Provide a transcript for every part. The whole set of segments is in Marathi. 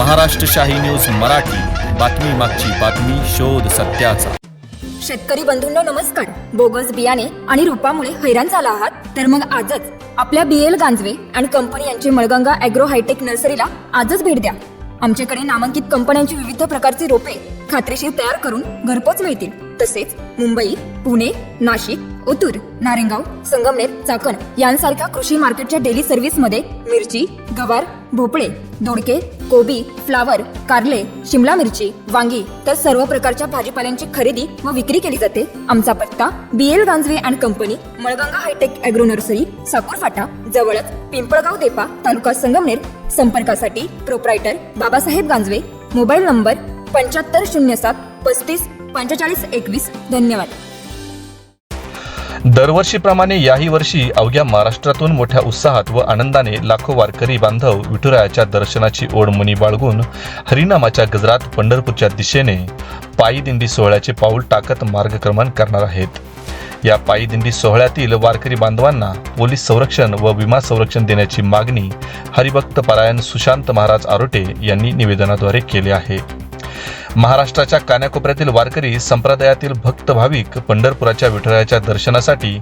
महाराष्ट्र शाही न्यूज मराठी. बातमी मागची बातमी शोध सत्याचा. शेतकरी बंधूंनो नमस्कार. बोगस बियाणे आणि रोपामुळे हैराण झाला आहात? तर मग आजच आपल्या बी एल गांजवे आणि कंपनी यांची मळगंगा अॅग्रो हायटेक नर्सरीला आजच भेट द्या. आमच्याकडे नामांकित कंपन्यांची विविध प्रकारची रोपे खात्रीशीर तयार करून घरपोच मिळतील. तसेच मुंबई पुणे नाशिक ओतूर नारेंगाव संगमनेर चाकण यांसारख्या कृषी मार्केटच्या डेली सर्व्हिसमध्ये मिरची गवार भोपळे दोडके कोबी फ्लावर कारले शिमला मिरची वांगी तर सर्व प्रकारच्या भाजीपाल्यांची खरेदी व विक्री केली जाते. आमचा पत्ता B L Ganjave and company Malganga hitech agro nursery Sakur फाटा जवळच पिंपळगाव देपा तालुका संगमनेर. संपर्कासाठी proprietor Babasaheb Ganjave. Mobile number पंच्याहत्तर शून्य सात पस्तीस पंचेचाळीस एकवीस. धन्यवाद. दरवर्षीप्रमाणे याही वर्षी अवघ्या महाराष्ट्रातून मोठ्या उत्साहात व आनंदाने लाखो वारकरी बांधव विठुरायाच्या दर्शनाची ओढ मुनी बाळगून हरिनामाच्या गजरात पंढरपूरच्या दिशेने पायी दिंडी सोहळ्याचे पाऊल टाकत मार्गक्रमण करणार आहेत. या पायी दिंडी सोहळ्यातील वारकरी बांधवांना पोलीस संरक्षण व विमा संरक्षण देण्याची मागणी हरिभक्त परायण सुशांत महाराज आरोटे यांनी निवेदनाद्वारे केली आहे. महाराष्ट्राच्या कानाकोपऱ्यातील वारकरी संप्रदायातील भक्त भाविक पंढरपुराच्या विठ्ठलाच्या दर्शनासाठी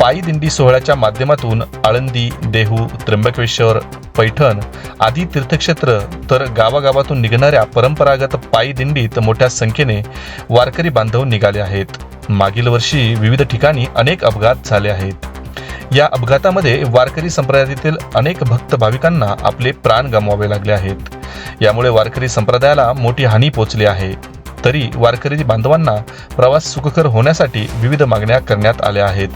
पायी दिंडी सोहळ्याच्या माध्यमातून आळंदी देहू त्र्यंबकेश्वर पैठण आदी तीर्थक्षेत्र तर गावागावातून निघणाऱ्या परंपरागत पायी दिंडीत मोठ्या संख्येने वारकरी बांधव निघाले आहेत. मागील वर्षी विविध ठिकाणी अनेक अपघात झाले आहेत. या अपघातामध्ये वारकरी संप्रदायातील अनेक भक्त भाविकांना आपले प्राण गमवावे लागले आहेत. यामुळे वारकरी संप्रदायाला मोठी हानी पोचली आहे. तरी वारकरी बांधवांना प्रवास सुखकर होण्यासाठी विविध मागण्या करण्यात आल्या आहेत.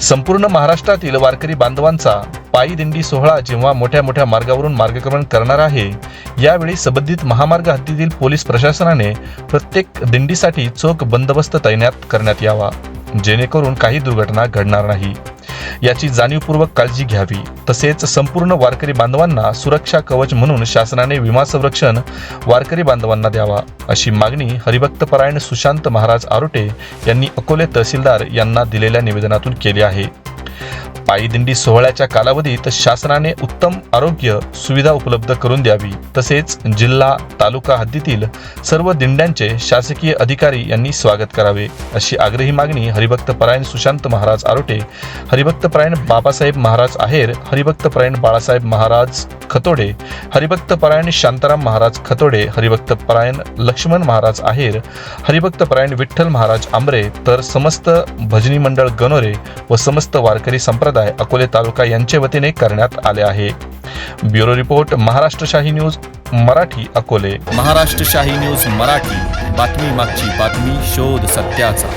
संपूर्ण महाराष्ट्रातील वारकरी बांधवांचा पायी दिंडी सोहळा जेव्हा मोठ्या मोठ्या मार्गावरून मार्गक्रमण करणार आहे यावेळी संबंधित महामार्ग हद्दीतील पोलीस प्रशासनाने प्रत्येक दिंडीसाठी चोख बंदोबस्त तैनात करण्यात यावा. जेणेकरून काही दुर्घटना घडणार नाही. याची जाणीवपूर्वक काळजी घ्यावी. तसेच संपूर्ण वारकरी बांधवांना सुरक्षा कवच म्हणून शासनाने विमा संरक्षण वारकरी बांधवांना द्यावा अशी मागणी हरिभक्तपरायण सुशांत महाराज आरोटे यांनी अकोले तहसीलदार यांना दिलेल्या निवेदनातून केली आहे. पायी दिंडी सोहळ्याच्या कालावधीत शासनाने उत्तम आरोग्य सुविधा उपलब्ध करून द्यावी. तसेच जिल्हा तालुका हद्दीतील सर्व दिंड्यांचे शासकीय अधिकारी यांनी स्वागत करावे. अशी आग्रही मागणी हरिभक्तपरायण सुशांत महाराज आरोटे हरिभक्तपरायण बाबासाहेब महाराज आहेर हरिभक्तपरायण बाळासाहेब महाराज खतोडे हरिभक्तपरायण शांताराम महाराज खतोडे हरिभक्तपरायण लक्ष्मण महाराज आहेर हरिभक्तपरायण विठ्ठल महाराज आंबरे तर समस्त भजनी मंडळ गणोरे व समस्त वारकरी संप्रदाय अकोले तालुका यांच्या वतीने करण्यात आले आहे. ब्युरो रिपोर्ट महाराष्ट्र शाही न्यूज मराठी अकोले. महाराष्ट्र शाही न्यूज मराठी. बातमी मागची बातमी शोध सत्याचा.